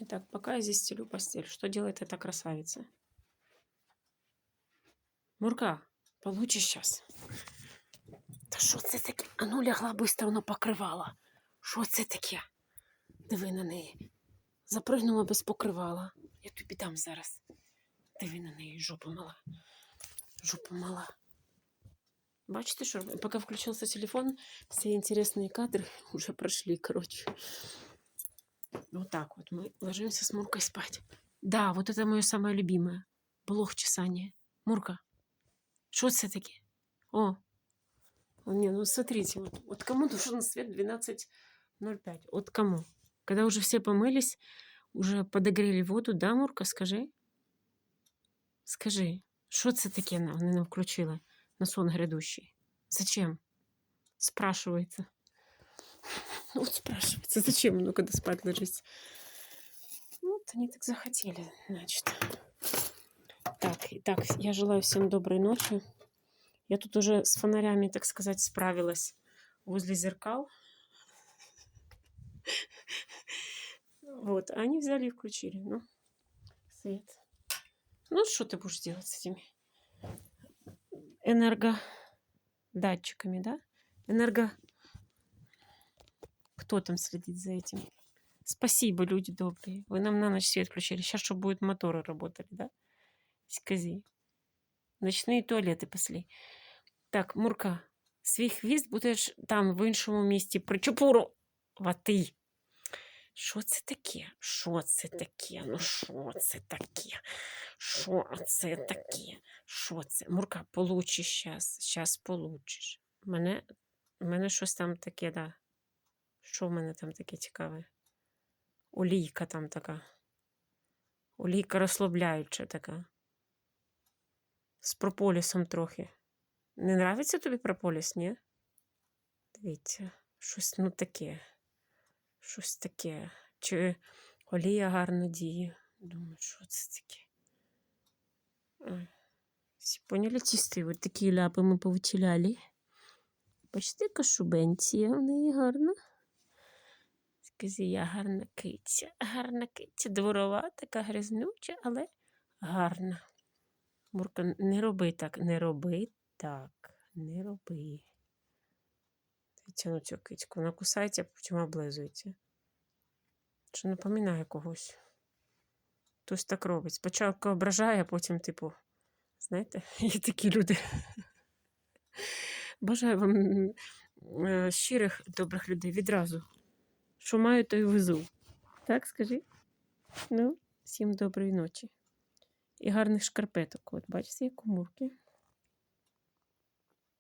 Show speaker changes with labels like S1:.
S1: Итак, пока я здесь стелю постель, что делает эта красавица? Мурка, получишь сейчас. Та що це таке? А ну лягла быстро, воно покривала. Що це таке? Диви на неї. Запригнула без покривала. Я тобі дам зараз. Диви на неї, жопа мала. Жопа мала. Бачите, що поки включився телефон, всі інтересні кадри вже пройшли, коротше. Вот так вот мы ложимся с Муркой спать. Да, вот это мое самое любимое. Блох чесания. Мурка, что это таки? О, не, ну смотрите, вот, вот кому нужен свет 12.05? Вот кому? Когда уже все помылись, уже подогрели воду, да, Мурка, скажи? Скажи, що це таке на- вони нам включили на сон грядущий? Зачем? Спрашивается. Вот спрашивается, зачем оно, когда спать ложись? Ну, вот они так захотели, значит. Так, итак, я желаю всем доброй ночи. Я тут уже с фонарями, так сказать, справилась возле зеркал. Вот, а они взяли и включили. Ну, свет. Ну, что ты будешь делать с этими энергодатчиками, да? Энерго... Кто там следит за этим? Спасибо, люди добрые. Вы нам на ночь свет включили. Сейчас что будет моторы работали, да? Скази. Ночные туалети пошли. Так, Мурка, свій хвіст будеш там в іншому місті причепурувати. Що це таке? Що це таке? Ну що це таке? Що це таке? Що це? Мурка, получиш щас. Щас получиш. Мене, мене щось там таке, да. Що в мене там таке цікаве? Олійка там така. Олійка розслабляюча така. З прополісом трохи. Не нравиться тобі прополіс, ні? Дивіться, щось ну таке. Щось таке. Чи олія гарно діє. Думаю, що це таке? Всі поняли чисті, от такі ляпи ми повичіляли. Бачите, яка шубенція в неї гарна. Скажи, гарна киця, гарна киця, дворова, така грязнюча, але гарна. Мурка, не роби так, не роби так, не роби. Дивіться на цю кицьку, вона кусається, потім облизується. Що напоминає когось. Хтось так робить. Спочатку ображає, а потім, типу, знаєте, є такі люди. Бажаю вам е, щирих добрих людей відразу. Що маю, то й везу. Так, скажи? Ну, всім доброї ночі. І гарних шкарпеток. От, бачите, як Мурки.